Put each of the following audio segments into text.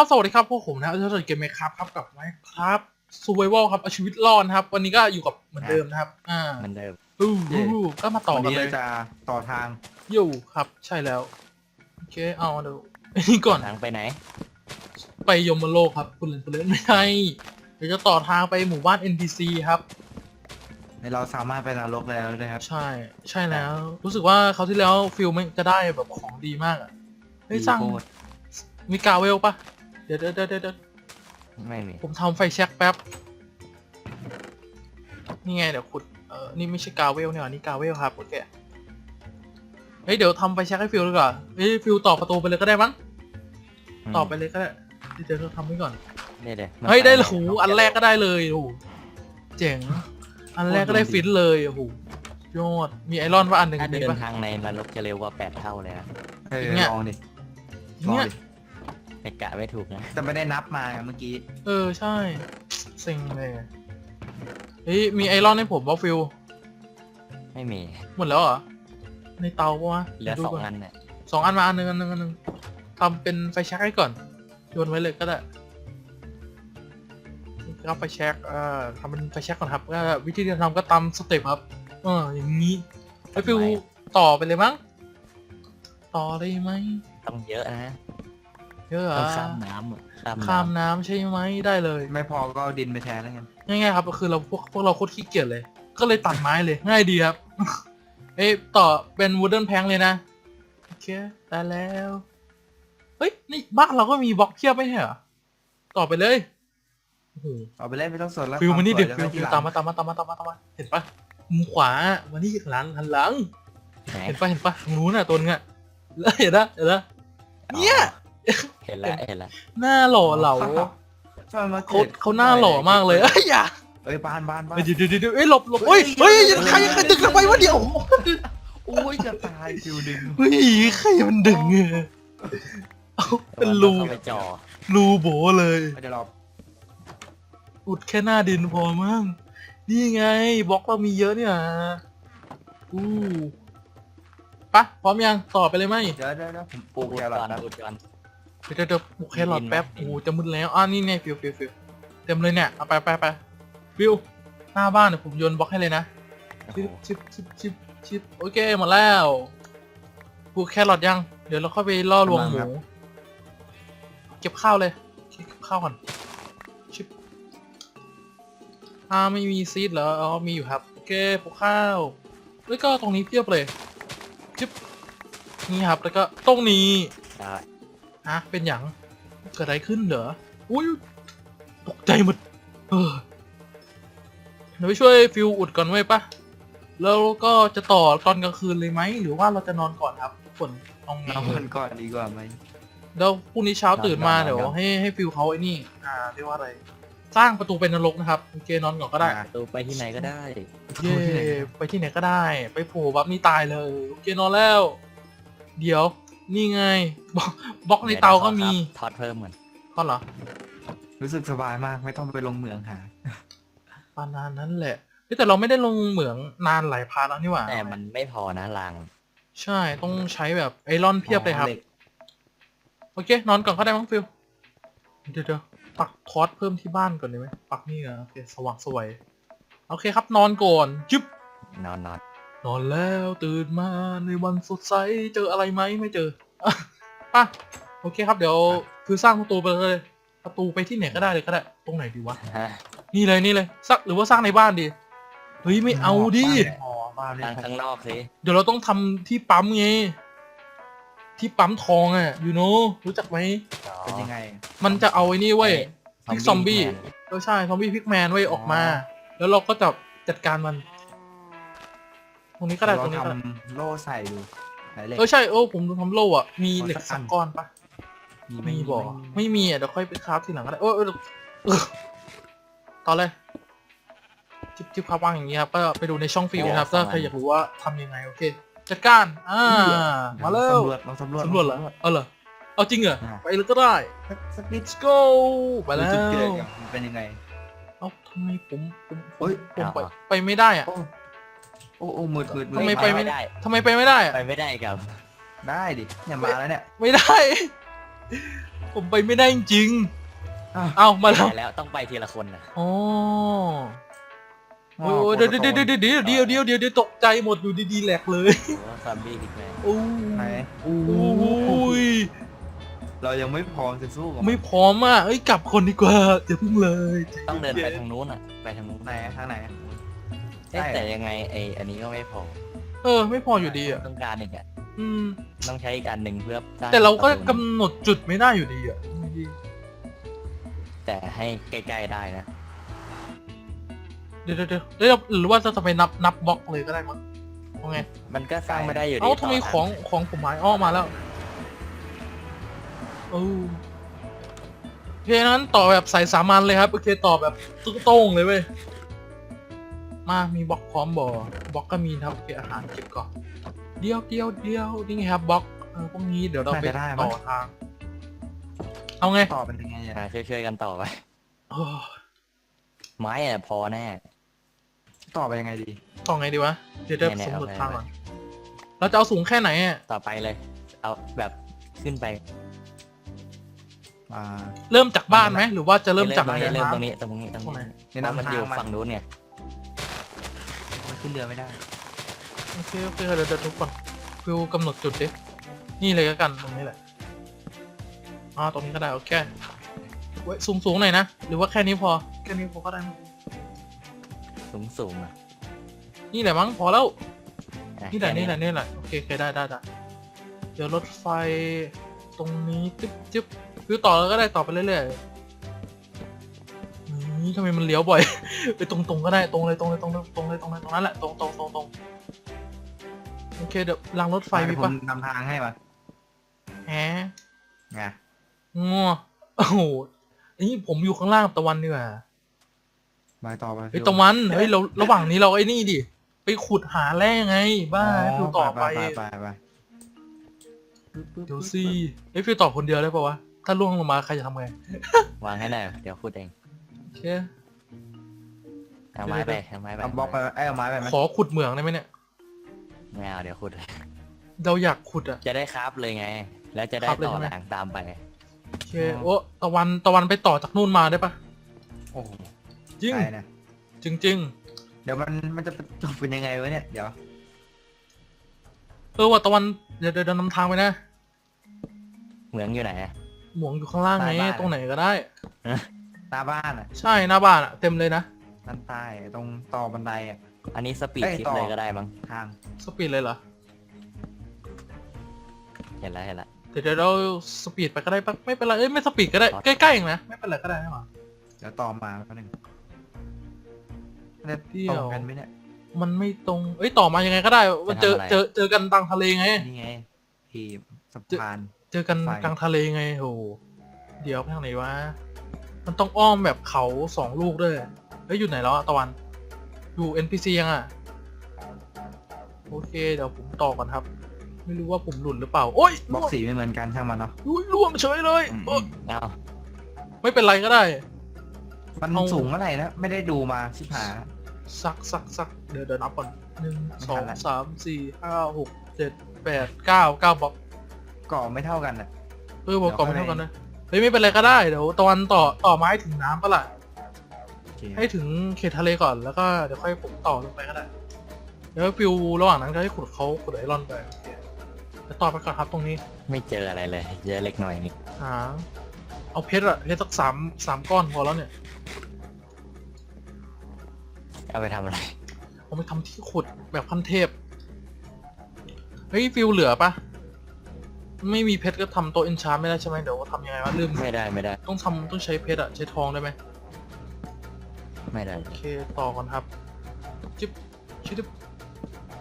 ครับ สวัสดีครับพวกผมนะเออเกมไหมครับครับกับไมครับซูเว a l ครับเอาชีวิตรอดนะครับ วันนี้ก็อยู่กับเหมือนเดิมนะครับ อ่าเหมือนเดิมอู้หูก็มาต่อวันกันนี้เลเรายจะต่อทางอยู่ครับ ใช่แล้วโอเคเอาเดี๋ยวอันนี้ก่อนทางไปไหน ไปยมโลกครับ คุณเล่นคุณเล่นไม่ใช่เดี๋ยวจะต่อทางไปหมู่บ้าน NPC ครับเราสามารถไปนรกแล้วนะครับ ใช่ ใช่แล้ว รู้สึกว่าเขาวที่แล้วฟิลไม่จะได้แบบของดีมากอะเฮ้ยดีสร้างโคตรมีกาเวลปะ เดี๋ยวเดี๋ยวเดี๋ยวเดี๋ยวไม่มีผมทำไฟแช็กแป๊บ นี่ไงเดี๋ยวขุด เออนี่ไม่ใช่กาเวลเนี่ยนี่กาเวลครับโอเค เฮ้ยเดี๋ยวทำไฟแช็กให้ฟิลดีกว่าเฮ้ยฟิลต่อประตูไปเลยก็ได้มั้ง ต่อไปเลยก็ได้เดี๋ยวเราทำไว้ก่อนเนี่ยเดี๋ยวเฮ้ยได้เลยโหอันแรกก็ได้เลยโอ้โหเจ๋ง อันแรกก็ได้ฟิตเลยโอ้โหยอดมีไอรอนว่าอันหนึ่งถ้ามีเดินปะทางในนรกจะเร็วกว่าแปดเท่าเลยนะเออเนี่ยลองดิลองเนี่ยดิ แต่กะไม่ถูกนะแต่ไม่ได้นับมาเมื่อกี้ เออใช่เซ็งเลยเฮ้ยมีไอรอนให้ผมว่าฟิลไม่มีหมดแล้วเหรอ ในเตาปะวะเหลือดูสองก่อันเนี่ยสองอันมาอันหนึ่งอันหนึ่งอันหนึ่งทำเป็นไฟแช็กให้ก่อนโยนไว้เลยก็ได้ก็ไฟแช็กเอ่อทำเป็นไฟแช็กก่อนครับก็วิธีการทำก็ตามสเต็ปครับเอออย่างนี้ไอฟิวต่อไปเลยมั้งต่อเลยไหมต้องเยอะนะ เยอะเหรต้อองข้ามน้ำอะข้ามข้ามน้น้ำใช่ไหมได้เลย ไม่พอก็เอาดินไปแทนแล้วกันง่ายๆครับก็คือเราพวกพวกเราโคตรขี้เกียจเลย ก็เลยตัดไม้เลยง่ายดีครับ เอ้ยต่อเป็นวูดเดิลแพงเลยนะ โอเคได้แล้ว เฮ้ย นี่บ้านเราก็มีบล็อกเพียบไม่ใช่เหรอ ต่อไปเลยโอ้โหเอาไปเล่นไม่ต้องสนแล้วฟิลมานี่เด็กควฟิลสวยฟิลจะตามมาตามมาตามมาตามมาตามมาเห็นปะมุมขวามานี่หลังหันหลังำไหนเห็นปะเห็นปะตรงนู้นน่ะตัวนึงอะแล้วเห็นนะเห็นนะเนี่ย เห็นแล้วเห็นแล้วหน้าหล่อเหลาชอบมาเขากิดเขาหน้าหล่อมากเลยเอ้ยอย่าเอ้ยบ้านบ้านบ้าน เดี๋ยวเดี๋ยวเดี๋ยวเอ้ยหลบหลบเฮ้ยเฮ้ยใครใครดึงเราไปวะเดี๋ยวโอ้ยจะตายฟิวดึงเฮ้ยใครมันดึงเงยเอาเป็นรูเข้าไปจ่อรูโบเลย เดี๋ยวเราอุดแค่หน้าดินพอมั้งนี่ไงบล็อกเรามีเยอะเนี่ยอู้ปะพร้อมยังต่อไปเลยไหมเดี๋ยวเดี๋ยวเดี๋ยวผมปลูกแครอทก่อนนะอุดก่อน เดี๋ยวเดี๋ยวเดี๋ยวปลุกแครอทแป๊บดินโอ้จะมึนแล้วอ่านี่ไงฟิวฟิวฟิวเต็มเลยเนี่ยเอาไปไปไปฟิวหน้าบ้านเนี่ยผมโยนบล็อกให้เลยนะโอ้โหชิบชิบชิบชิบชิบโอเคหมดแล้วปลูกแครอทยัง เดี๋ยวเราเข้าไปล่อลวงหมูเก็บข้าวเลยเก็บข้าวก่อนชิบอ่าไม่มีซีดเหรออ๋อมีอยู่ครับโอเคปลูกข้าวแล้วก็ตรงนี้เพียบเลยชิบนี่ครับแล้วก็ตรงนี้ได้ ฮะเป็นอย่างเกิดอะไรขึ้นเหรออุ้ยตกใจหมดเออเดี๋ยวไปช่วยฟิวอุดก่อนไว้ยปะแล้วก็จะต่อตอนกลางคืนเลยไหมหรือว่าเราจะนอนก่อนครับทุกคนเอาไงนอนก่อนดีกว่าไหมแล้วพรุ่งนี้เช้าตื่นมาเดี๋ยวให้ให้ฟิวเขาไอ้นี่ อ่าเรียกว่าอะไร สร้างประตูเป็นนรกนะครับโอเคนอนก่อนก็ได้อะตัวไปที่ไหนก็ได้เย่ไปที่ไหนก็ได้ ไปโผล่บับนี่ตายเลยโอเคนอนแล้ว เดี๋ยว นี่ไงบล็อกบล็อกในเตาก็มีทอดเพิ่มเหมือนก็เหรอรู้สึกสบายมากไม่ต้องไปลงเหมืองหาประมาณนั้นแหละเฮ้ยแต่เราไม่ได้ลงเหมืองนานหลายพาร์ทแล้วนี่หว่าแต่มันไม่พอนะราง ใช่ต้องใช้แบบไอรอนเพียบเลยครับหกโอเค นอนก่อนก็ได้มั้งฟิลเดี๋ยวเดี๋ยวปักทอสเพิ่มที่บ้านก่อนได้ไหมปักนี่นะโอเคสว่างสวยโอเคครับนอนก่อนจึ๊บนอนนอน นอนแล้วตื่นมาในวันสดใสเจออะไรไหมไม่เจออะป่ะโอเคครับเดี๋ยวคือสร้างประตูไปเลยประตูไปที่ไหนก็ได้เลยก็ได้ ตรงไหนดีวะฮะนี่เลยนี่เลยสักหรือว่าสร้างในบ้านดีเฮ้ยไม่เอาดิบ้นไม่พอบ้านไม่ทางพอข้างนอกสิเดี๋ยวเราต้องทำที่ปั๊มไงที่ปั๊มทองอะยูโนรู้จักไหมเป็นยังไง มันจะเอาไอ้นี่เว้ยเอ้ยพิกซอมบี้แมนเออใช่ซอมบี้พิกแมนเว้ยออกมาอ๋อแล้วเราก็จะจัดการมัน ตรงนี้ก็ได้ตรงนี้เราก็ได้ ทำโล่ใส่ดูไหนเหล็ก เออใช่เออผมทำโล่อะมีขอเหล็กสักอัสักนก้อนปะไหมีบอกไม่มีอะเดี๋ยวค่อยไปคราฟทีหลังก็ได้เออเออเออต่อเลยจิบจิบครับวางอย่างนี้ครับก็ไปดูในช่องฟิลนะครับถ้าใครอยากรู้ว่าทำยังไงโอเคจัดการอ่ามาแล้วสำรวจลองสำรวจสำรวจเหรอเออเหรอเอาจริงเหรออ่าไปเลยก็ได้ สักสักนิด let's go ไปแล้ดูจุดเกิดวก่อนมันเป็นยังไง เอ้าทำไมผมผมเฮ้ยผมไปไปไม่ได้อะโอ้ โอ้โอ้มืดมืดมืดทำไมไปไม่ได้ ทำไมไปไม่ได้อะไปไม่ได้กับ ได้ดิเนี่ยมาแล้วเนี่ย ไม่ได้ ผมไปไม่ได้จริงอ้าวๆเอามาแล้วไปแล้วต้องไปทีละคนนะอ๋อโอ้ยเดี๋ยวเดี๋ยวเดี๋ยวเดี๋ยวเดี๋ยวเดี๋ยวเดี๋ยวเดี๋ยวเดี๋ยวตกใจหมดอยู่ดีๆแหลกเลยโอ้ซอมบี้พิกแมนโอ้ไหนโอ้ยเรายังไม่พร้อมจะสู้กับนไม่พร้อมอะเอ้ยกลับคนดีกว่าอย่าเพิ่งเลยใจต้องเดินไปย็ทางนู้นอะ ไปทางนู้นไหนทางไหน เอ๊ะใช่ แต่ยังไงไออันนี้ก็ไม่พอเออ ไม่พออยู่ดีอะต้องการอีกอะอืม ต้องใช้อีกอันหนึ่งเพื่อสงแต่เราก็ประตูกำหนดจุดไม่ได้อยู่ดีอะแต่ให้ใกล้ๆได้นะเดี๋ยวเดี๋ยวเดี๋ยวเดี๋ยวหรือว่าจะไปนับนับบล็อกเลยก็ได้มั้งเอาไงมันก็สร้างไม่ได้อยู่ดีเอ้าทำไมต่ของของผมหายอ้อมาแล้วโอ้โอเคนั้นต่อแบบใส่สามัญเลยครับโอเคต่อแบบตุ๊กโต้งเลยเว้ย มามีบล็อกพร้อมบ่อบล็อกก็มีนะครับโอเคอาหารเก็บก่อนเดียวเดียวเดียวนี่ไงครับบล็อกเออพวกนี้เดี๋ยวเราไปต่อทาง เอาไงต่อเป็นยังไงอะอ่าช่วยๆกันต่อไป โอ้ไม้อะพอแน่ ต่อไปยังไงดีต่อไงดีวะเดี๋ยวเดี๋ยวเนี่ยสำรวจเอาไง ทางก่อนเราจะเอาสูงแค่ไหนอะต่อไปเลย เอาแบบขึ้นไปอ่า เริ่มจากบ้านไหมหรือว่าจะเริ่มจากตรงนี้ไหเริ่มนะตรงนี้ตรงนี้ตรงตรงไหนนี้ในเพราะมันน้ำอทางยู่มันฝั่งนู้นเนี่ยมัน ขึ้นเรือไม่ได้ โอเคโอเคเดี๋ยวเดี๋ยวทุกคนฟิวกำหนดจุดดิ นี่เลยก็กันตรงนี้แหละอ่าตรงนี้ก็ได้โอเคเว้ยสูงสูงหน่อยนะ หรือว่าแค่นี้พอ แค่นี้พอก็ได้มั้งสูงสูงๆอะนี่แหละมั้งพอแล้วอะนี่แหละค่นี่แหละนี่แหละโอเคโอเคได้ได้ได้เดี๋ยวรถไฟตรงนี้จึ๊บจึ๊บฟิวต่อแล้วก็ได้ต่อไปเรื่อยๆ นี่ทำไมมันเลี้ยวบ่อย ไปตรงๆก็ได้ตรงเลยตรงเลยตรงเลยตรงเลยตรงเลยตรงนั้นแหละตรงตรงตรงตรงโอเคเดี๋ยวรางรถไฟมีผปะมนำทางให้มาแหมไงงัวโอ้โหนี่ผมอยู่ข้างล่างตะวันดีกว่าไปต่อไปไอ้ยตะวันเฮ้ยเราระหว่างนี้เราไอ้นี่ดิไปขุดหาแร่ไง บ้าฟิวต่อไปไปไปไปเดี๋ยวสิไอ้ยฟิวต่อคนเดียวได้ปะวะถ้าล่วงลงมาใครจะทำไงวางให้หน่อยเดี๋ยวขุดเอง โอเคเอาไม้ไปเอาไม้ไปเอาบล็อกไปไอ้ยเอาไม้ไปไหมขอขุดเหมืองได้ไหมเนี่ย ไม่เอาเดี๋ยวขุด เราอยากขุดอะ จะได้คราฟเลยไง แล้วจะได้คราฟเลยต่อใช่ไหม หลังตามไป โอเคโอ้ตะวันตะวันไปต่อจากนู่นมาได้ปะโอ้โหจริงไกลนะจริงจริงเดี๋ยวมันมันจะจบเป็นยังไงวะเนี่ยเดี๋ยวๆเออว่าตะวันเดี๋ยวเดี๋ยวเดี๋ยวนำทางไปนะเหมืองอยู่ไหนอะ หมวงอยู่ข้างล่างไงตรงไหนก็ได้ หน้าบ้านอะใช่หน้าบ้านอะเต็มเลยนะด้านใต้ตรงต่อบันไดอะ อันนี้สปีดเอ้ยคลิปต่อ เลยก็ได้มั้งทางสปีดเลยเหรอเห็นแล้วเห็นแล้ว เดี๋ยวเดี๋ยวเราสปีดไปก็ได้ปะไม่เป็นไรเอ้ยไม่สปีดก็ได้ขอใกล้ๆเองนะไม่เป็นไรก็ได้ไม่หรอ เดี๋ยวต่อมาแป๊บนึงเนี่ยเดี๋ยว ตรงกันไหมเนี่ย มันไม่ตรงเอ้ยต่อมายังไงก็ได้มันเจอเจอเจอกันกลางทะเลไง นี่ไงที่สะพาน เจอกันไฟ กลางทะเลไงโหเดี๋ยวไปทางไหนวะ มันต้องอ้อมแบบเขาสองลูกด้วยเอ้ยอยู่ไหนแล้วอะตะวัน อยู่ NPC ยังอะโอเคเดี๋ยวผมต่อก่อนครับ ไม่รู้ว่าผมหลุดหรือเปล่า โอ้ยบล็อกสีไม่เหมือนกันช่างมันเนาะอุ้ยล่วงเฉยเลยเอ้ยเอ้าไม่เป็นไรก็ได้ มันเอา สูงเมื่อไหร่นะ ไม่ได้ดูมาชิบหายสักสักสักเดี๋ยวเดี๋ยวนับก่อนหนึ่งไม่สอทังนละ สามสี่ห้าหกเจ็ดแปดเก้าเก้าบล็อกเกาะไม่เท่ากันอะ เออบอกก่อนไม่เดี๋ยวเท่าค่อยกันนะ เฮ้ยไม่เป็นไรก็ได้ เดี๋ยวตะวันต่อต่อไม้ถึงน้ำปะล่ะ โอเคให้ถึงเขตทะเลก่อนแล้วก็เดี๋ยวค่อยผมต่อลงไปก็ได้ เดี๋ยวฟิวระหว่างนั้นก็ให้ขุดเขาขุดไอรอนไปโอเคเดี๋ยวต่อไปก่อนครับตรงนี้ ไม่เจออะไรเลยเจอเล็กหน่อยนี่หา เอาเพชรอะเพชรสักสามสามก้อนพอแล้วเนี่ย เอาไปทำอะไร ผมไปทำที่ขุดแบบพันเทพ เฮ้ยฟิวเหลือปะ ไม่มีเพชรก็ทำโต๊ะเอนชาร์ไม่ได้ใช่ไหมเดี๋ยวทำยังไงวะลืมไม่ได้ไม่ได้ ต้องทำต้องใช้เพชรอะใช้ทองได้ไหมไม่ได้ โอเคต่อก่อนครับจิ๊บชิบ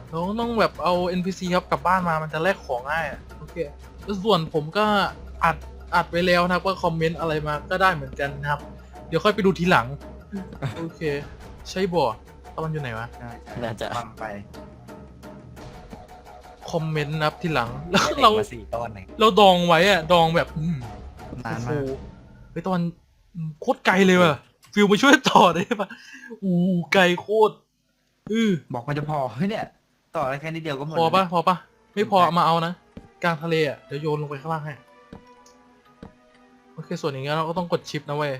เราต้องแบบเอา NPC ครับกลับบ้านมามันจะแลกของง่ายอะโอเคแล้วส่วนผมก็อัดอัดไว้แล้วนะครับว่าคอมเมนต์อะไรมาก็ได้เหมือนกันนะครับ เดี๋ยวค่อยไปดูทีหลัง โอเค ใช่บ่ตะวันอยู่ไหนวะน่าจะฟังไป คอมเมนต์นะครับทีหลัง แล้วได้เหล็กเรามาสี่ต้นเองเราดองไว้อะดองแบบอืมนานโอ้มากโหเฮ้ยตะวันอืมโคตรไกลเลยว่ะฟิลมาช่วยต่อได้ปะอู้ไกลโคตรอือบอกมันจะพอเฮ้ยเนี่ย ต่ออะไรแค่นิดเดียวก็หมดพอปะแล้วพอปะไม่พอเอามาเอานะกลางทะเลอะเดี๋ยวโยนลงไปข้างล่างให้โอเคส่วนอย่างเงี้ยเราก็ต้องกดชิปนะเว้ย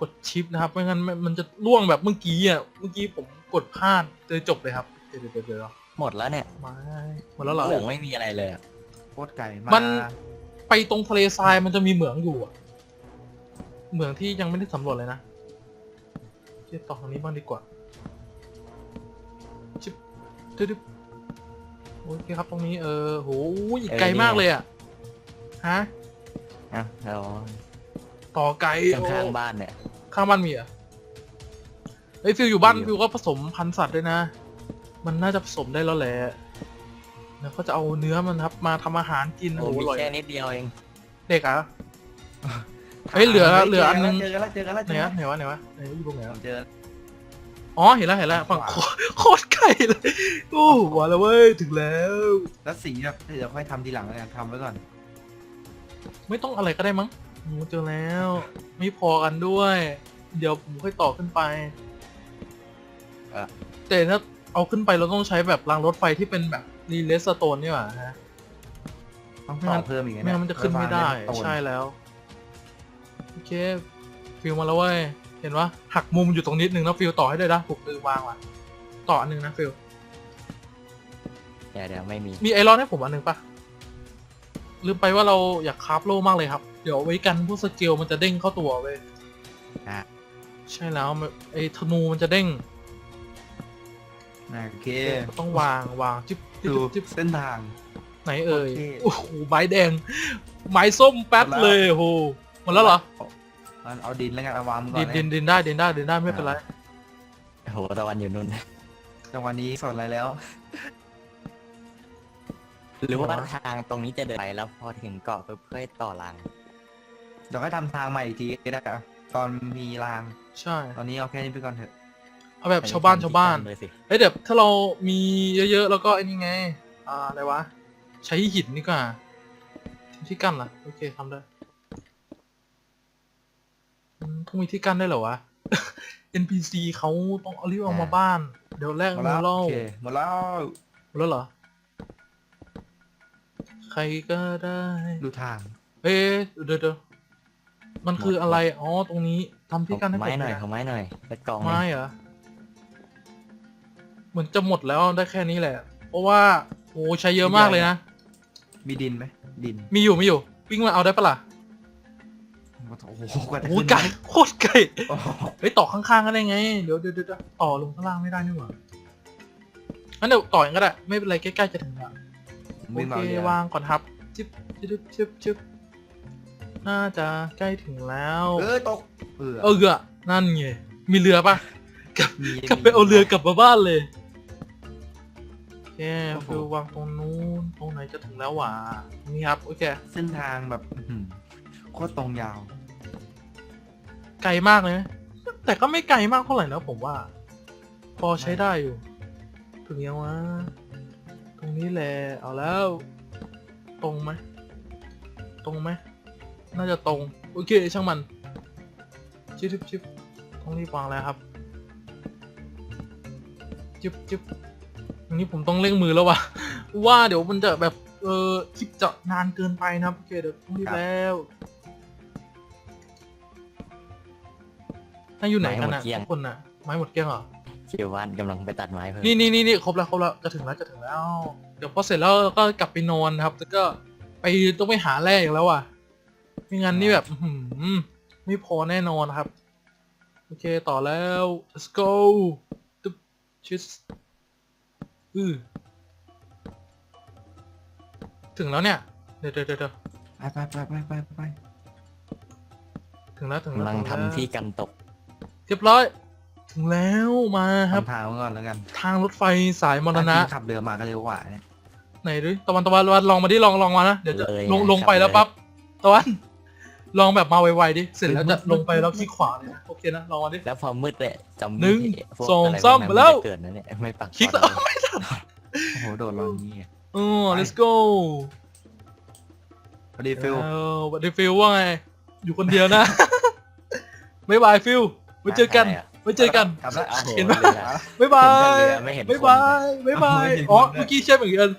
กดชิปนะครับไม่งั้นมันมันจะล่วงแบบเมื่อกี้อะเมื่อกี้ผมกดพลาดเลยจบเลยครับเดี๋ยวเดี๋ยวเดี๋ยวเดี๋ยว หมดแล้วเนี่ยไม่หมดแล้วเหรอเหลืองไม่มีอะไรเลยอะโคตรไก่มัมัน ไปตรงทะเลทรายมันจะมีเหมืองอยู่อะเหมืองที่ยังไม่ได้สำรวจเลยนะเทียบต่อทางนี้บ้างดีกว่าชิบดึ๊ดๆโอเคครับตรงนี้เออโหอีกไกลมากเลยอะฮะอะเราต่อไกลข้างโอ้ๆบ้านเนี่ย ข้างบ้านมีเหรอะเฮ้ยฟิลอยู่บ้านมีอยู่ฟิลก็ผสมพันธุ์สัตว์ด้วยนะ มันน่าจะผสมได้แล้วแหละแล้วก็จะเอาเนื้อมันครับ มาทำอาหารกินโอ้โอ้โหมีอร่อยแค่นิดเดียวเองเด็กอะ เฮ้ยเหลือเหลืออันนึง เจอกันแล้วเจอกันแล้วไหนวะไหนวะไหนวะไหนวะอยู่ตรงไหนผวะมเจออ๋อเห็นแล้วเห็นแล้วฝั่งโคโคตรไกลเลยโอ้มาแล้วเว้ยถึงแล้ว แล้วสีแบบเดี๋ยวค่อยทำทีหลังแล้วกันทำไว้ก่อนไม่ต้องอะไรก็ได้มั้งโอ้เจอแล้ว ไม่พอกันด้วย เดี๋ยวผมค่อยต่อขึ้นไปอะแต่ถ้า เอาขึ้นไปเราต้องใช้แบบรางรถไฟที่เป็นแบบรีเลสโตนนี่หว่าฮะต้องต่อเพิ่มอีกไม่งั้นมันจะขึ้นไม่ได้ใช่แล้วโอเคฟิลมาแล้วเว้ยเห็นว่าหักมุมอยู่ตรงนิดนึงนะฟิลต่อให้ด้วยนะถูกลืมวางว่ะต่ออันนึงนะฟิลเดี๋ยวเดี๋ยวไม่มีมีไอรอนให้ผมอันหนึ่งปะลืมไปว่าเราอยากคราฟโล่มากเลยครับ เดี๋ยวไว้กันพวกสเกลมันจะเด้งเข้าตัวเว้ยอะใช่แล้วมันไอธนูมันจะเด้ง โอเคก็ต้องวางวางจิ๊บจิ๊ดูบจิ๊บเส้นทาง ไหนเอ่ยโอเคโอ้โหไม้แดง ไม้ส้มแป๊ดเลยโอ้โหหมดแล้วเหรอเอาเอาดินแล้วกันเอาวางมือก่ดิอนนดินดินได้ดินได้ดินได้ไม่เป็นไรโอ้โหตะวันอยู่นู่นจังหวะนี้สดอะไรแล้ว หรือว่าอ๋อทางตรงนี้จะเดินไปแล้วพอถึงเกาะปุ๊บเพื่อต่อรางเดี๋ยวค่อยทำทางใหม่อีกทีก็ได้อะตอนมีราง ใช่ ตอนนี้เอาแค่นี้ไปก่อนเถอะ เอาแบบชาวบ้านชาวบ้านเลยสิเอ้ยเดี๋ยวถ้าเรามีเยอะๆแล้วก็ไอ้นี่ไง อ่าอะไรวะ ใช้หินนี่กว่าที่กั้นล่ะโอเคทำได้อืมต้องมีที่กั้นได้วยเหรอวะ NPC เขาต้องเอารีบเอามาบ้าน เดี๋ยวแรกหมดโมแล้วเล่าโอเคหมดแล้วหมดแล้วเหรอ ใครก็ได้ ดูทางเอ๊ะเดี๋ยวเดี๋ยวมันคืออะไร อ๋อ ตรงนี้ทำที่กั้นให้ผมไม้หน่อยนะขอไม้หน่อยแล้วกล่องไม้เหรอ เหมือนจะหมดแล้วได้แค่นี้แหละ เพราะว่าโอ้ใช้เยอะมากเลยนะ มีดินไหมดิน มีอยู่มีอยู่ วิ่งมาเอาได้ปะล่ะโอ้โหกว่าจะโอ้ขึ้นไก่โคตรไก่โอ้โหเฮ้ยต่อข้างๆก็ได้ไง เดี๋ยวเดี๋ยวเดี๋ยวต่อลงข้างล่างไม่ได้นี่หว่างั้นเดี๋ยวต่อเองก็ได้ไม่เป็นไรใกล้ๆจะถึงแล้วโอวิ่งมาเคเอาเรือวางก่อนครับจิ๊บจิ๊บจิ๊บจิ๊บน่าจะใกล้ถึงแล้ว เออตกเออเอออะนั่นไงมีเรือปะ มีกลับไปเอาเรือกลับมาบ้านเลยโอ เคโอ้โห ฟิววางตรงนู้นตรงไหนจะถึงแล้วหวะนี่ครับโอเคเส้นทางแบบอื้อหือโคตรตรงยาว ไกลมากเลยนะแต่ก็ไม่ไกลมากเท่าไหร่นะผมว่า พอใช้ได้อยู่ ถึงยังวะตรงนี้แหละเอาแล้ว ตรงไหมตรงไหมน่าจะตรงโอเคช่างมันชิบชิบชิบต้องรีบวางแล้วครับจิบจิบ อันนี้ผมต้องเร่งมือแล้ววะว่าเดี๋ยวมันจะแบบเออคลิปจะนานเกินไปนะครับโอเคเดี๋ยวต้องรีบแล้วน่าอยู่ไหนกันนะทุกคนน่ะไม้หมดเกลี้ยงเหรอชิววันกำลังไปตัดไม้เพิ่มนี่นี่นี่นี่ครบแล้วครบแล้วจะถึงแล้วจะถึงแล้ว เดี๋ยวพอเสร็จแล้วก็กลับไปนอนครับ แล้วก็ไปต้องไปหาแร่อีกแล้วอะไม่งั้นนี่แบบอื้อหือไม่พอแน่นอนครับ โอเคต่อแล้ว let's go ตึ๊บชิส อือถึงแล้วเนี่ยเดี๋ยวเดี๋ยวเดี๋ยวเดี๋ยวไปไปไปไปไปไปถึงแล้วถึงแล้วกำลังถึแล้วทำที่กันตกเรียบร้อย ถึงแล้วมาครับ ทำทางไว้ก่อนแล้วกันทางรถไฟสายมรณะถ้าพี่ขับเรือมาก็เร็วกว่าเนี่ย ไหนดิตะวันตะวันตะวันลองมาดิลองลองมานะเดี๋ยวจะเลยลงนะลงไปครับแล้วปั๊บตะวัน ลองแบบมาไวๆดิ เสร็จแล้วเฮ้ยจะลงไปแล้วคลิกขวาเลยนะโอเคนะ ลองมาดิ แล้วพอมืดเลยจำหนึ่งพวกสองะไรสามพกนั้นไปแล้วจะเกิดนะเนี่ยไม่ปักคลิกตแล้วอนไม่ทันโอ้โหโดดลงอย่างนี้ไงอ๋อไป let's go พอดีฟิลแล้วบัดดี้ฟิลว่าไง อยู่คนเดียวนะบ๊ายบายฟิลไว้เจอกันอะไรอะไว้เจอกัน กลับแล้วโอ้โหเห็นปะรือบ๊ายบายเห็นแต่เรือไม่เห็นคน บ๊ายบายบ๊ายบายไม่เห็นอ๋อคนด้วยเมื่อกี้ใช่เหมือนกัน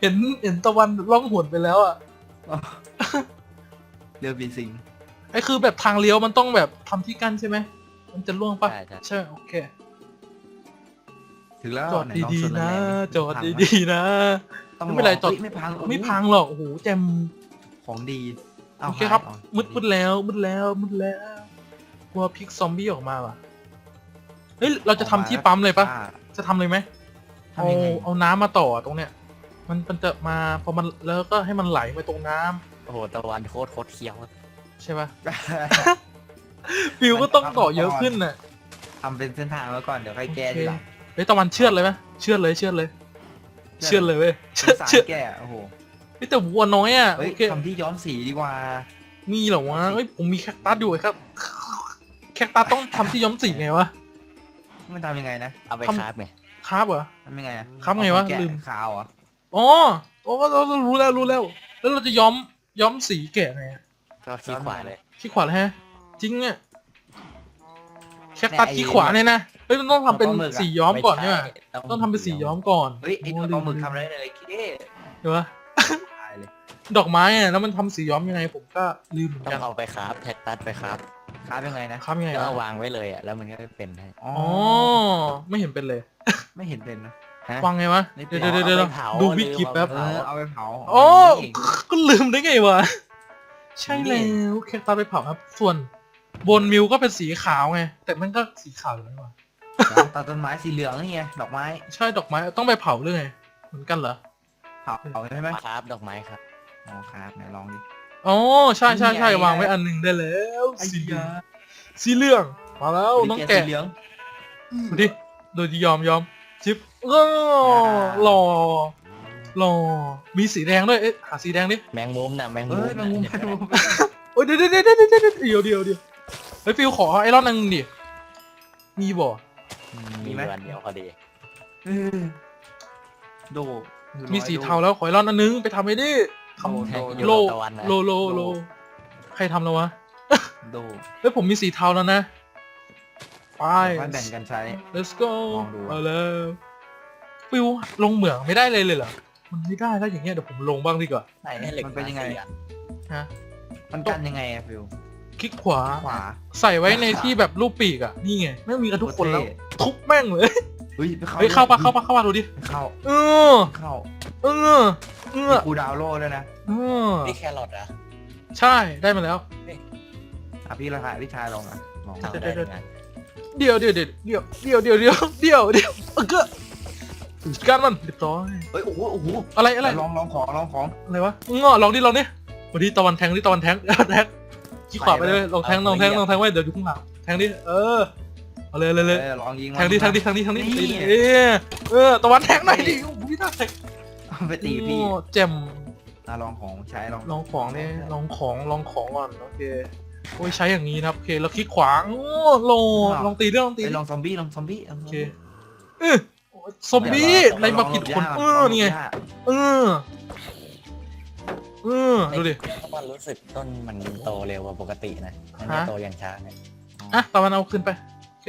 เห็นเห็นตะวันล่องหนไปแล้วอะ เรือบีซิง ไอ้คือแบบทางเลี้ยวมันต้องแบบทำที่กั้นใช่ไหม มันจะล่วงปะใช่ใช่ใช่โอเค ถึงแล้วจอดไหนลงดีชๆนะ แรงๆจอดพังไหมดีๆนะต้องไม่เป็นไรลองจอดฮ้ยไม่พังไม่พังหรอก โอ้โหแจม ของดีาโอเคครับ หายมืดมืดแล้ว มืดแล้ว มืดแล้ว กลัวพิกซอมบี้ออกมาว่ะ เฮ้ย เราจะทำที่ปั๊มเลยปะ อ่าจะทำเลยไหมทำยังไงเอาเอาน้ำมาต่อตรงเนี้ย มันมันจะมาพอมันแล้วก็ให้มันไหลไปตรงน้ำโอ้โหตะวันโคตรโคตรเคี้ยวใช่ปะฟิวก็ต้องต่อเยอะขึ้นน่ะทำเป็นเส้นทางไว้ก่อนเดี๋ยวค่อยแก้โอเคทีหลังเฮ้ยตะวันเชือดเลยไหมเชือดเลยเชือดเลย เชือดเลยเว้ยสเชือดงสารเชือดแก้โอ้โหเฮ้ยแต่วัวน้อยอะเฮ้ยโอเคทำที่ย้อมสีดีกว่า มีเหรอวะเฮ้ยผมมีแคคตัสอยู่ไอ้ครับ แคคตัสต้องทำที่ย้อมสีไงวะมันทำยังไงนะเอาไปทำคราฟไงครับเหรอทำยังไงอะครับไงวะเอาแกลืมขาวเหรอะอ๋อโอ้เราเรารู้แล้วรู้แล้ว แล้วเราจะย้อม ย้อมสีแกะไงอะก็ขี้ขวาเลย ขี้ขวาเลยฮะ จริงอะแคคตัสขี้ขวาเนี่ยนะเฮ้ยมันต้องทำเป็นสีย้อมก่อนใช่ไหมต้องทำเป็นสีย้อมก่อนเฮ้ยไอ้ตัวปลาหมึกทำอะไรเลยคิดเด้เดี๋ยววะตายเลยดอกไม้อะแล้วมันทำสีย้อมยังไงผมก็ลืมเหมือนต้อกันงเอาไปคราฟแท็กตัสไปคราฟคราฟยังไงนะครับยังไงก็วะเอาวางไว้เลยอะแล้วมันก็เป็นให้อ๋อ อ๋อไม่เห็นเป็นเลย ไม่เห็นเป็นนะ ฮะ วางไงวะไม่เป็เดี๋ยนวเดี๋ยวเดี๋ยวเอาไปเผาดูวิกิแป๊บ เออเอาไปเผาโอ้นี่ก็ลืมได้ไงวะ ใช่นี่แล้วแคคตัสไปเผาครับ ส่วนบนมิวก็เป็นสีขาวไง แต่มันก็สีขาวอยู่แล้วนี่หว่ะตัดต้นไม้สีเหลืองนี่ไงดอกไม้ใช่ดอกไม้ต้องไปเผาเรื่องไง เหมือนกันเหรอ เผาเผาใช่ไหมคราฟดอกไม้ครับอ๋อครับไหนลองดิ อ๋อใช่ใช่ใช่นี่ไงวางไว้อันหนึ่งได้แล้ว ไอ้สีเหี้ยสีเหลือง มาแล้วน้องสีแกะเหลืองดูดิโดยที่ยอมยอม ชิปเออหล่อหล่อมีสีแดงด้วยเอ๊ะหาสีแดงดิแมงมุมน่ะแมงมุเอ้มยแมงมุมแมงมุมโอ้ยเดี๋ยวเดี๋ยวเดี๋ยวเดี๋ยวเดี๋ยวเดี๋ยวเดี๋ยวเฮ้ยฟิวขอไอรอนอันหนึงดิมีบ่มีวันเดียวพอดีเออโดมีสีเทาแล้วขอไอรอนอันนึงไปทำไอ้ดิทโดให้โดอยู่โลตะวันนะำโลโลโลใครทำแล้ววะโดเฮ้ยผมมีสีเทาแล้วนะ ไป ค่อยแบ่งกันใช้ let's go ลองดู มาแล้วฟิวลงเหมืองไม่ได้เลยเลยเหรอ มันไม่ได้แล้วอย่างเงี้ยเดี๋ยวผมลงบ้างดีกว่า ไหนให้เหล็กมันเป็นยังไงาสี่อันฮะ มันกันยังไงอะฟิวคลิกขวา ขวาใส่ไว้ในที่แบบรูปปีกอะ นี่ไง ไม่มีกันทุกคนแล้วโอเคทุบแม่งเลย เฮ้ยไปเข้าเฮ้ยเข้าปะเข้าปะเข้าปะดูดิ เข้าเออ เข้าเออ เออ กูดาวน์โหลดด้วยนะเออนี่แครอทอะใช่ ได้มาแล้ว อะพี่ราคาพี่ชายลองอะลองเอาเดี๋ยวได้ เดี๋ยวยังไงเดี๋ยวเดี๋ยวเดี๋ยวเดี๋ยวเดี๋ยวเดี๋ยวเดี๋ยวเดี๋ยวเดี๋ยวเออเกอจัดการมันเรียบร้อยเฮ้ยโอ้โหโอ้โหอะไรอะไรลองลองของลองของอะไรวะงอลองดิลองดิวันนี้ตะวันแทงดิตะวันแทงแทงขี้ขวาไปเลยลองแทงลองแทงลองแทงไว้เดี๋ยวอยู่ข้างหลังแทงดิเออเอาเลยเลยเลยเออลองยิงแทงดิแทงดิแทงดิแทงดินี่เออเออตะวันแทงหน่อยดิโอ้โหพี่น่าแทงเอาไปตีพี่โอ้แจ่มอะลองของใช้ลองลองของเนี่ยลองของลองของก่อนโอเค โอ้ยใช้อย่างนี้นะครับโอเคแล้วคลิกขวางโอ้โลลองตีด้วยลองตีไปดิลองซอมบี้ลองซอมบี้โอเคเออโอ้ยซอมบี้ในมาผิดคนเออนี่ไงเออเออดูดิตะวันรู้สึกต้นมันโตเร็วกว่าปกตินะมันฮะจะโตอย่างช้าเนี่ยอะตะวันเอาขึ้นไปโอเค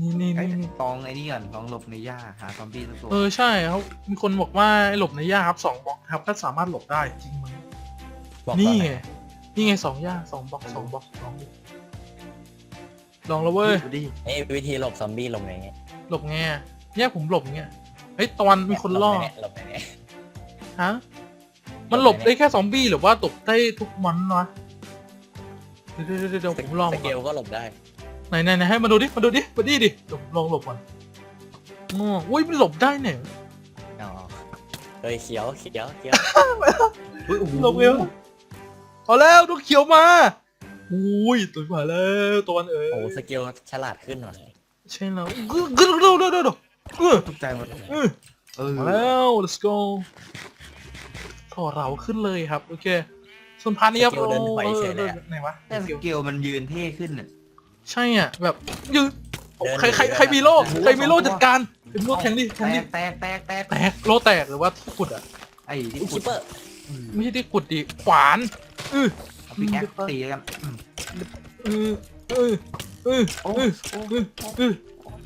นี่นี่ไอ้นี่นี่ลองไอ้นี่ก่อนลองหลบในหญ้าหาซอมบี้สักตัวเออใช่เขามีคนบอกว่าหลบในหญ้าครับสองบล็อกครับก็สามารถหลบได้จริงไหมบอกนี่ว่าไง นี่ไงสองหญ้าสองบล็อกสองบล็อกลองดิลองแล้วเว้ย ดูดิเอ้ยวิธีหลบซอมบี้หลบไงเงี้ยหลบไงอะเนี่ยผมหลบไงเฮ้ยตะวันมีคนล่อหลบไงเนี่ยฮะมันหลบได้แค่ซอมบี้หรือว่าหลบได้ทุกมันวะเดี๋ยวเดี๋ยวเดี๋ยวเดี๋ยวผมลองสก่เกอนลก็หลบได้ไหนไหนไหนให้มาดูดิมาดูดิมาดิดิเดี๋ยวผมลองหลบก่อนอ๋ออุ้ยมันหลบได้เนี่ย อ๋อเฮ้ยเขียวเขียวเขียวเฮ้ยโอ้โหหลบเร็ว เอาแล้วตัวเขียวมาอุ้ยตัวมาแล้วตัวนั้นเอ๋โอ้ยสเกลฉลาดขึ้นหน่อยใช่แล้วกึ๊กกึ๊กเร็วเร็วเร็วเร็วเออตกใจหมดเออเออมาแล้ว let's go ถอเราขึ้นเลยครับ โอเคส่วนพาร์ทนี้ครับสเกลเดินไหวเฉยเลยออะอไหนวะแต่สเกลมันยืนเท่ขึ้นน่ะใช่อะแบบยืนเดินใครใครเดินใครมีโล่โอ้โหใครมีโล่สองตัวจัดการเป็นโล่แทงดิแทแตงดิกแตกแตกแตกแตกโล่แตกหรือว่าที่ขุดอะไอ้ที่อุ๊ยขุคิดปเปอร์อืมไม่ใช่ที่ขุดดิขวานเออเอาพี่แอ๊กตีกันอืมเออเออเออโอ้เออโอ้เออเอ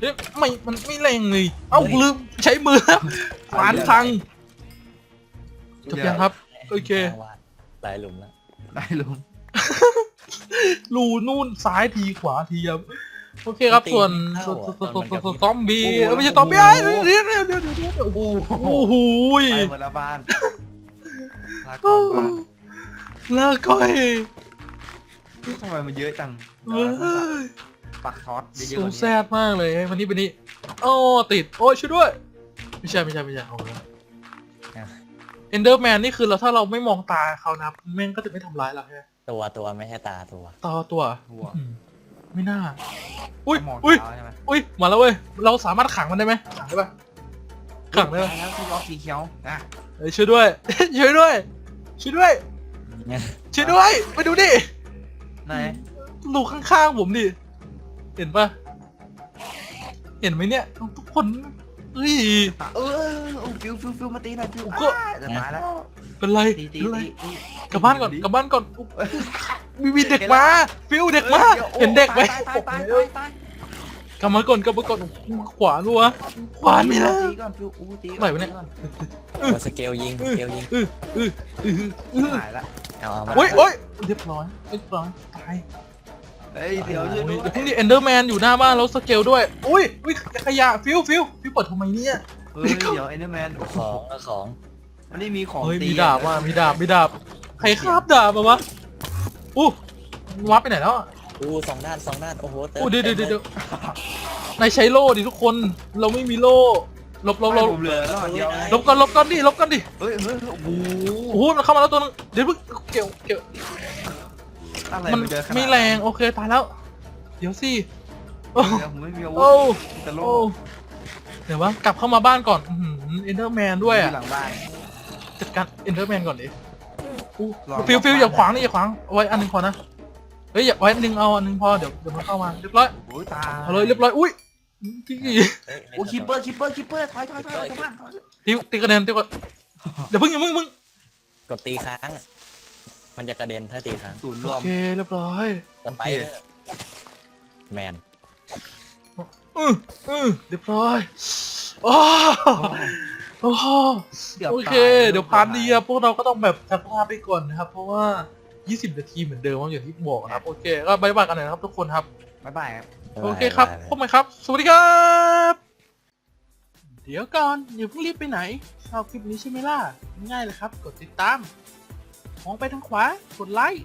เอ๊ะไม่มันไม่แรงเลย เอ้าลืมใช้มือแล้วขวานพังจบยังครับ โอเคหลายหลุมแล้วได้ลุงรูนู่นซ้ายทีขวาทีครับโอเคครับส่วนส่วนส่วนส่วนส่วนส่วนซอมบี้เอ้ยไม่ใช่ซอมบี้ไอ้เดี๋ยวเดี๋ยวเดี๋ยวเดี๋ยวเดี๋ยวโอ้โห ไปหมดแล้วบ้านลาก่อนบ้าน ลาก่อยทำไมมันเยอะจังเว้ยปักท็อตเยอะๆกสูว่าแซนี้ดมากเลยวันนี้วันนี้โอ้ติด โอ้ยช่วยด้วย ไม่ใช่ไม่ใช่ไม่ใช่เอาละเอนเดอร์แมนนี่คือเราถ้าเราไม่มองตาเขานะแม่งก็จะไม่ทำร้ายเราใช่ไหมตัวตัวไม่ใช่ตาตัว ต่อตัวหัวอืมไม่น่า อุ้ยมองอุ้ย เท้าใช่ไหมอุ้ยมาแล้วเว้ย เราสามารถขังมันได้ไหมขังได้ปะขังได้ปะแล้วที่ล็อกสีเขียวอะเอ้ยช่วยด้วย ช่วยด้วย ช่วยด้วย ช่วยด้วยไปดูดิไหนลูกข้างๆผมดิ เห็นปะเห็นไหมเนี่ย ทุกคนเฮ้ยเออเออฟิวฟิวฟิวมาตีหน่อยฟิวก็อ่าจะตายแล้วเป็นไรตีตีเป็นไรตีตีกลับบ้านก่อนกลับบ้านก่อนอุ๊ยมีมีเด็กมาฟิวเด็กมาดี๋ยวโอ้เห็นเด็กไหมตายตายตายตายตายกลับมาก่อนกลับมาก่อนขวารัวขวามีแล้วตีก่อนฟิวอู้ตีก่อไหวปะเนี่ยเอาสเกลยิงสเกลยิงอืออืออืออือหายละ เอาเอามาโอ้ยโอ้ยเรียบร้อยเรียบร้อยตายเฮ้ยเดี๋ยวช่วยด้วยเดี๋ยวพรุ่งนี้เอนเดอร์แมนอยู่หน้าบ้านแล้วสเกลด้วย อุ้ยอุ้ยขยะฟิวฟิวฟิวเปิดทำไมเนี่ย เฮ้ยเดี๋ยวเอ็นเดอร์แมนของเอาของมันนี่มีของเฮ้ยตีมีดาบว่ะมีดาบมีดาบใครคาบดาบมาวะอู้วับไปไหนแล้วอะอู้สองด้านสองด้านโอ้โหเติมอู้เดี๋ยวเดี๋ยวเดี๋ยวเดี๋ยวนายใช้โล่ดิทุกคนเราไม่มีโล่หลบหลบหลบผมเหลือรอดเดียวไงหลบก่อนหลบก่อนดิหลบก่อนดิเฮ้ยเฮ้ยโอ้โหโอ้โหมันเข้ามาแล้วตัวนึงเดี๋ยวเพิ่ง เกี่ยวเกี่ยวอะไรมันมันเจอขนาดไม่แรงโอเคตายแล้ว เดี๋ยวสิโอ้เดี๋ยวผมไม่มีอาวุธโอ้มีแต่โล่โอ้เดี๋ยววะกลับเข้ามาบ้านก่อนเอนเดอร์แมนด้วยออะหลังบ้าน จัดการเอนเดอร์แมนก่อนดิอู้รอฟิวฟิวรออย่าขวางนี่อย่าขวางเอาไว้อันหนึงพอนะ เฮ้ยอย่าไว้อันหนึงเอาอันหนึงพอเดี๋ยวเดี๋ยวมันเข้ามาเรียบร้อย โอ้ยตายเอาเลยเรียบร้อย อุ้ยตีเฮ้ยโอ้ยคิปเปอร์คิปเปอร์คิปเปอร์ถอยถอยถอยถอยถอยถอยตีตีกระเด็นตีกระเดี๋ยวเพิ่งอย่าเพิ่งมึงกดตีค้าง มันจะกระเด็นถ้าตีค้างศูนย์รโอวม เคเรียบร้อย สไปเดอร์แมนอืออือเรียบร้อยโอ้โอ้กืบโอเคตายเดี๋ยวพาร์ทนี้ครับพวกเราก็ต้องแบบจับภาพไปก่อนนะครับ เพราะว่า 20 นาทีเหมือนเดิมอย่างที่บอกนะครับ โอเค ก็บายบายกันหน่อยนะครับทุกคนครับ บ๊ายบายครับ โอเคครับพบกันครับ สวัสดีครับ เดี๋ยวก่อนอย่าเพิ่งรีบไปไหนชอบคลิปนี้ใช่ไหมล่ะ ง่ายเลยครับ กดติดตามม องไปทางขวา กดไลค์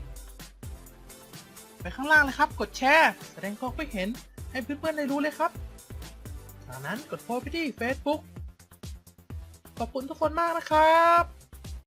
ไปข้างล่างเลยครับ กดแชร์ แสดงความคิดเห็นให้เพื่อนๆได้รู้เลยครับ จากนั้นกดโพสไปที่ Facebook ขอบคุณทุกคนมากนะครับ